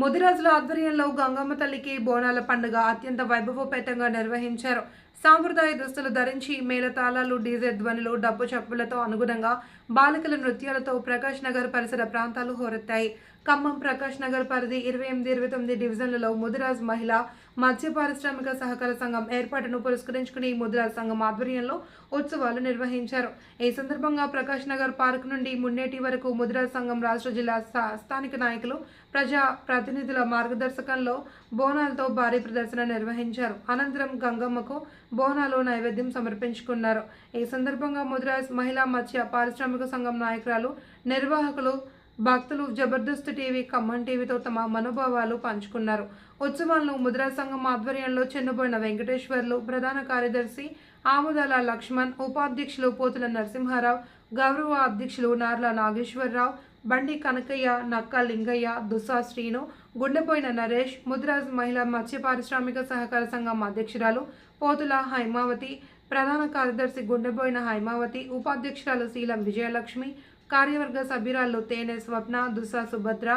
ముదిరాజుల ఆధ్వర్యంలో గంగమ్మ తల్లికి బోనాల పండుగ అత్యంత వైభవోపేతంగా నిర్వహించారు. సాంప్రదాయ దుస్తులు ధరించి మేళతాళాలు డీజే ధ్వనులు డబ్బు చప్పులతో అనుగుణంగా బాలికల నృత్యాలతో ప్రకాష్ నగర్ పరిసర ప్రాంతాలు హోరెత్తాయి. ఖమ్మం ప్రకాష్ నగర్ పరిధి ఇరవై ఎనిమిది ఇరవై తొమ్మిది డివిజన్లలో ముదిరాజ్ మహిళ మత్స్య పారిశ్రామిక సహకార సంఘం ఏర్పాటును పురస్కరించుకుని ముద్రా సంఘం ఆధ్వర్యంలో ఉత్సవాలు నిర్వహించారు. ఈ సందర్భంగా ప్రకాష్ నగర్ పార్క్ నుండి మున్నేటి వరకు ముద్రా సంఘం రాష్ట్ర జిల్లా స్థా- స్థానిక నాయకులు ప్రజా ప్రతినిధుల మార్గదర్శకంలో బోనాలతో భారీ ప్రదర్శన నిర్వహించారు. అనంతరం గంగమ్మకు బోనాలు నైవేద్యం సమర్పించుకున్నారు. ఈ సందర్భంగా ముద్రాస్ మహిళా మత్స్య పారిశ్రామిక సంఘం నాయకురాలు నిర్వాహకులు భక్తులు జబర్దస్త్ టీవీ ఖమ్మం టీవీతో తమ మనోభావాలు పంచుకున్నారు. ఉత్సవాలను ముద్రా సంఘం ఆధ్వర్యంలో చెన్నుబోయిన వెంకటేశ్వర్లు ప్రధాన కార్యదర్శి ఆముదాల లక్ష్మణ్ ఉపాధ్యక్షులు పోతుల నరసింహారావు గౌరవ అధ్యక్షులు నార్ల నాగేశ్వరరావు బండి కనకయ్య నక్క లింగయ్య దుస్సా శ్రీను గుండెపోయిన నరేష్ ముద్రాజ్ మహిళా మత్స్య పారిశ్రామిక సహకార సంఘం అధ్యక్షురాలు పోతుల హైమావతి ప్రధాన కార్యదర్శి గుండెపోయిన హైమావతి ఉపాధ్యక్షురాలు శీలం విజయలక్ష్మి కార్యవర్గ సభ్యురాలు తేనె స్వప్న దుస్సా సుభద్ర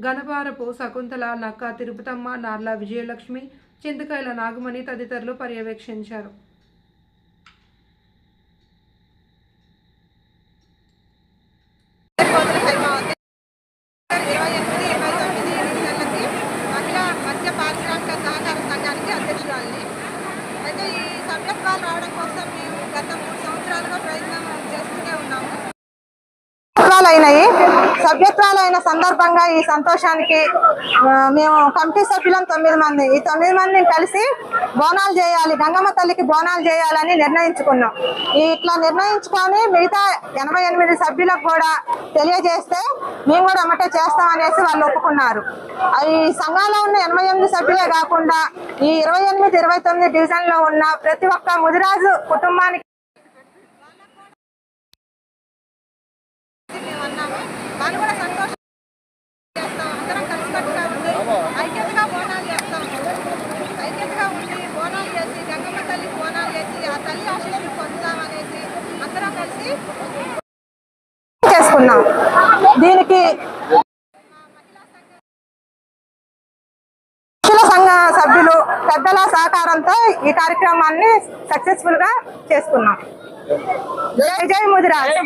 గణపారపు శకుంతల నక్క తిరుపతమ్మ నార్ల విజయలక్ష్మి చింతకాయల నాగమణి తదితరులు పర్యవేక్షించారు ఇరవై ఎనిమిది ఇరవై తొమ్మిది నెలలకి మహిళా మధ్య పారిశ్రామిక సహకార సంఘానికి అధ్యక్షురాలిని అయితే ఈ సభ్యత్వాలు రావడం కోసం మేము గత మూడు సంవత్సరాలుగా ప్రయత్నం చేస్తూనే ఉన్నాము అయినాయి సభ్యత్వాలు అయిన సందర్భంగా ఈ సంతోషానికి మేము కమిటీ సభ్యులం తొమ్మిది మంది. ఈ తొమ్మిది మందిని కలిసి బోనాలు చేయాలి గంగమ్మ తల్లికి బోనాలు చేయాలని నిర్ణయించుకున్నాం. ఈ ఇట్లా నిర్ణయించుకొని మిగతా ఎనభై ఎనిమిది సభ్యులకు కూడా తెలియజేస్తే మేము కూడా అమ్మటే చేస్తాం అనేసి వాళ్ళు ఒప్పుకున్నారు. ఈ సంఘంలో ఉన్న ఎనభై ఎనిమిది సభ్యులే కాకుండా ఈ ఇరవై ఎనిమిది ఇరవై తొమ్మిది డివిజన్లో ఉన్న ప్రతి ఒక్క ముదిరాజు కుటుంబానికి మేము అన్నాము వాళ్ళు కూడా సంతోషం చేస్తాం అందరం కలిసికట్టుగా ఉండి ఐక్యతగా బోనాలు చేస్తాం ఐక్యతగా ఉండి బోనాలు చేసి గంగమ్మ తల్లి బోనాలు చేసి ఆ తల్లి ఆశీస్సులు పొందుతాం అనేసి అందరం కలిసి చేస్తున్నాం. దీనికి సంఘ సభ్యులు పెద్దల సహకారంతో ఈ కార్యక్రమాన్ని సక్సెస్ఫుల్గా చేసుకున్నాం. జై జై Mudiraj.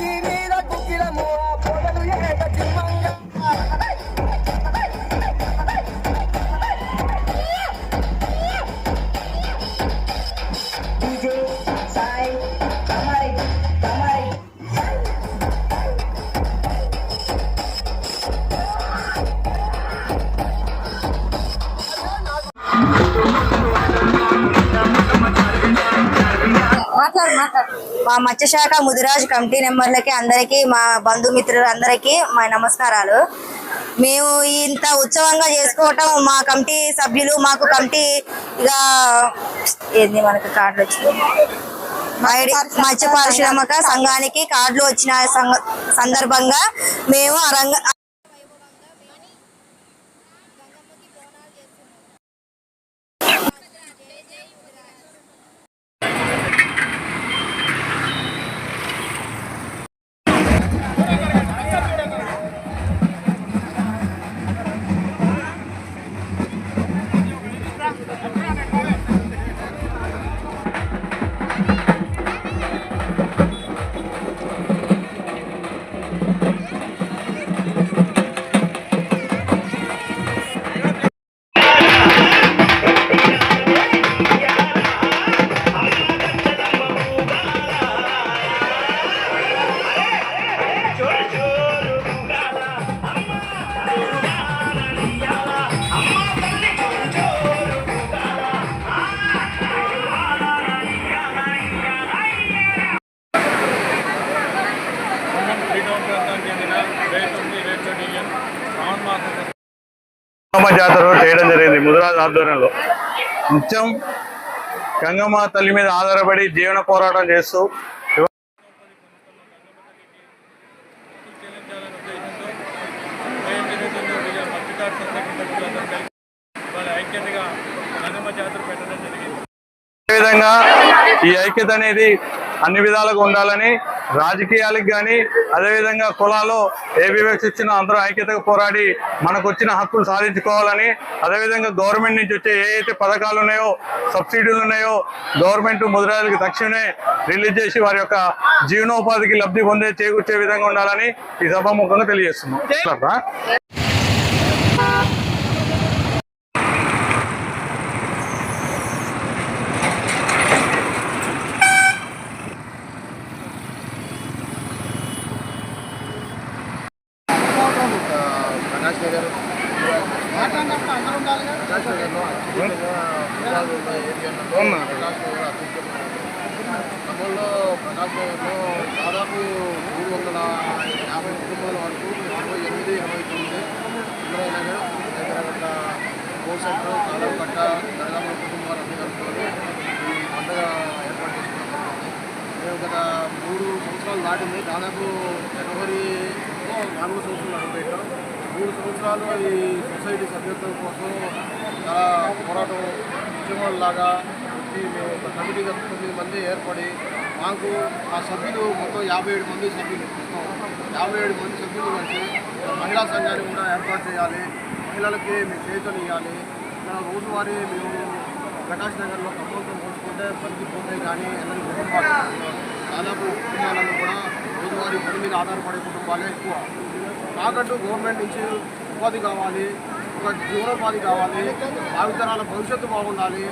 Mira, mira, con el amor. మా మత్స్యశాఖ ముదిరాజ్ కమిటీ మెంబర్లకి అందరికీ మా బంధుమిత్రులందరికీ మా నమస్కారాలు. మేము ఇంత ఉత్సవంగా చేసుకోవటం మా కమిటీ సభ్యులు మాకు కమిటీ ఇక ఏంది మనకు కార్డులు వచ్చింది మత్స్య పారిశ్రామిక సంఘానికి కార్డులు వచ్చిన సందర్భంగా మేము ఆ రంగ జాతర చేయడం జరిగింది ముదిరాజ్ ఆధ్వర్యంలో. నిత్యం గంగమ్మ తల్లి మీద ఆధారపడి జీవన పోరాటం చేస్తూ అదేవిధంగా ఈ ఐక్యత అనేది అన్ని విధాలుగా ఉండాలని రాజకీయాలకు కానీ అదేవిధంగా కులాలు ఏ వివక్ష ఇచ్చినా అందరూ ఐక్యతగా పోరాడి మనకు వచ్చిన హక్కులు సాధించుకోవాలని అదేవిధంగా గవర్నమెంట్ నుంచి వచ్చే ఏ అయితే పథకాలు ఉన్నాయో సబ్సిడీలు ఉన్నాయో గవర్నమెంట్ ముద్రాలకు తక్షణమే రిలీజ్ చేసి వారి యొక్క జీవనోపాధికి లబ్ధి పొందే చేకూర్చే విధంగా ఉండాలని ఈ సభాముఖంగా తెలియజేస్తున్నాం ప్రకాష్ నగర్ మాట్లాడినప్పుడు అందరూ ఉండాలి కదా ప్రకాష్ నగర్లో అత్యధికంగా విరాలు ఉన్న ఏరియాలో ప్రకాష్ నగర్ అత్యధికంగా గతంలో ప్రకాష్ నగర్లో దాదాపు మూడు వందల యాభై కుటుంబాల వరకు ఇరవై ఎనిమిది ఇరవై తొమ్మిది ఇంద్రయ్య నగర్ దగ్గర గట్ట కోర్ సెంటర్ కాలం కట్ట దరగామ కుటుంబాలు అన్ని కలుపుకొని ఈ పండుగ ఏర్పాటు చేసుకున్నాం. మేము గత మూడు సంవత్సరాలు దాటింది. దాదాపు జనవరిలో నాలుగు సంవత్సరాలు అడుగుపెట్టాం మూడు సంవత్సరాలు ఈ సొసైటీ సభ్యత్వం కోసం చాలా పోరాటం ఉద్యమంలాగా వచ్చి మేము ఒక కమిటీగా తొమ్మిది మంది ఏర్పడి మాకు ఆ సభ్యులు మొత్తం యాభై ఏడు మంది సభ్యులు. యాభై ఏడు మంది సభ్యులు కలిసి మహిళా సంఘాన్ని కూడా ఏర్పాటు చేయాలి. మహిళలకి మేము చేతులు ఇక్కడ రోజువారీ మేము ప్రకాష్ నగర్లో ఖమ్మంతో పోల్చుకుంటే పనికి కానీ ఎన్నో కుటుంబాలు దాదాపు కుటుంబాలను కూడా రోజువారీ పని మీద ఆధారపడే కుటుంబాలే ఎక్కువ. మాకంటూ గవర్నమెంట్ నుంచి ఉపాధి కావాలి ఒక జీవనోపాధి కావాలి భావితరాల భవిష్యత్తు బాగుండాలి.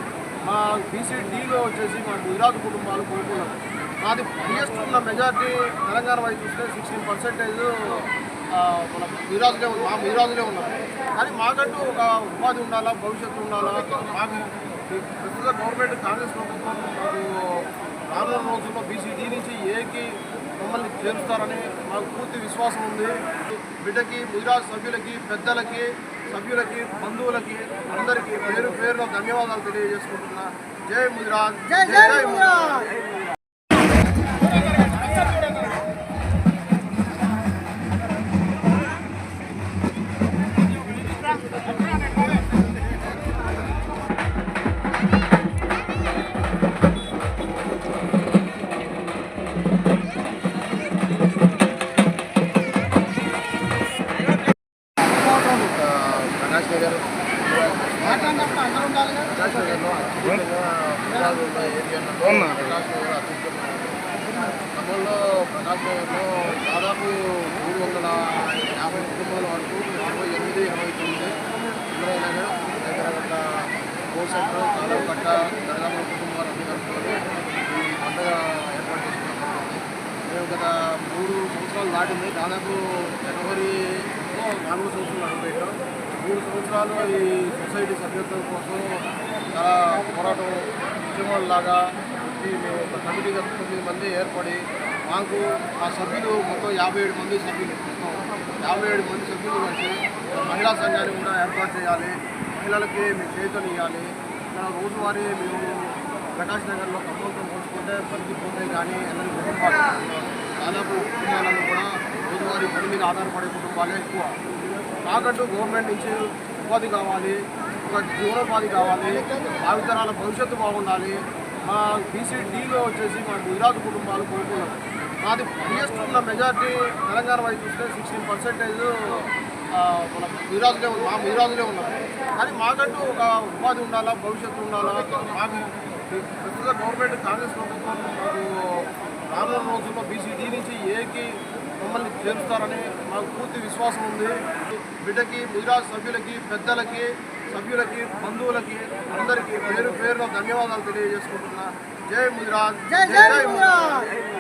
మా బీసీడీలో వచ్చేసి మా గుజరాత్ కుటుంబాలు కోరుకున్నారు మాది హైయెస్ట్ ఉన్న మెజార్టీ తెలంగాణ వైపు చూస్తే సిక్స్టీన్ పర్సెంటేజ్ మన మీరాజులే ఉంది మా మీరాజులే ఉన్నారు. కానీ మాకంటూ ఒక ఉపాధి ఉండాలా భవిష్యత్తు ఉండాలా? మాకు ప్రస్తుత గవర్నమెంట్ కాంగ్రెస్ ప్రభుత్వం మాకు రానున్న రోజుల్లో బీసీడీ నుంచి ఏకి మమ్మల్ని చేరుస్తారని మాకు పూర్తి విశ్వాసం ఉంది. బిడ్డకి ముదిరాజ్ సభ్యులకి పెద్దలకి సభ్యులకి బంధువులకి అందరికీ పేరు పేరున ధన్యవాదాలు తెలియజేసుకుంటున్నా. జై ముదిరాజ్. జై జై ఏరియాలో ప్రకాష్ నగర్ అత్యధికంగా గతంలో ప్రకాష్ దాదాపు మూడు వందల యాభై కుటుంబాల వరకు అరవై ఎనిమిది ఇరవై తొమ్మిది ఇంద్రయ్య నగర్ దగ్గర గట్ట కోర్ సెంటర్ కాలం కట్ట దరగామ కుటుంబాలు అన్ని కలుపుకొని ఈ పండుగ ఏర్పాటు చేసుకున్నాం. మేము గత మూడు సంవత్సరాలు దాటింది. దాదాపు జనవరిలో నాలుగు సంవత్సరాలు అడుగుపెట్టాం మూడు సంవత్సరాలు ఈ సొసైటీ సభ్యత్వం కోసం చాలా పోరాటం ఉద్యమాలలాగా వచ్చి మేము ఒక కమిటీగా తొమ్మిది మంది ఏర్పడి మాకు ఆ సభ్యులు మొత్తం యాభై ఏడు మంది సభ్యులు. యాభై ఏడు మంది సభ్యులు కలిసి మహిళా సంఘాన్ని కూడా ఏర్పాటు చేయాలి. మహిళలకి మేము చేతులు ఇక్కడ రోజువారీ మేము ప్రకాష్ నగర్లో ఖమ్మంతో పోల్చుకుంటే పనికి కానీ ఎన్నో కుటుంబాలు దాదాపు కుటుంబాలను కూడా రోజువారీ పని మీద ఆధారపడే కుటుంబాలే ఎక్కువ. మాకంటూ గవర్నమెంట్ నుంచి ఉపాధి కావాలి ఒక జీవనోపాధి కావాలి భావితరాల భవిష్యత్తు బాగుండాలి. మా బీసీడీలో వచ్చేసి మా గుజరాత్ కుటుంబాలు కోరుకున్నాం. మాది హైయెస్ట్ ఉన్న మెజార్టీ తెలంగాణ వైపు చూస్తే సిక్స్టీన్ పర్సెంటేజ్ మన మీరాజులే ఉంది మా మీరాజులే ఉన్నారు కానీ మాకంటూ ఒక ఉపాధి ఉండాలా భవిష్యత్తు ఉండాలా? మాకు ప్రస్తుత గవర్నమెంట్ కాంగ్రెస్ ప్రభుత్వం మాకు రానున్న రోజుల్లో బీసీడీ నుంచి ఏకి మమ్మల్ని చేరుస్తారని మాకు పూర్తి విశ్వాసం ఉంది. బిడ్డకి ముదిరాజ్ సభ్యులకి పెద్దలకి సభ్యులకి బంధువులకి అందరికీ పేరు పేరున ధన్యవాదాలు తెలియజేసుకుంటున్నా. జై ముదిరాజ్. జై జై ముదిరాజ్.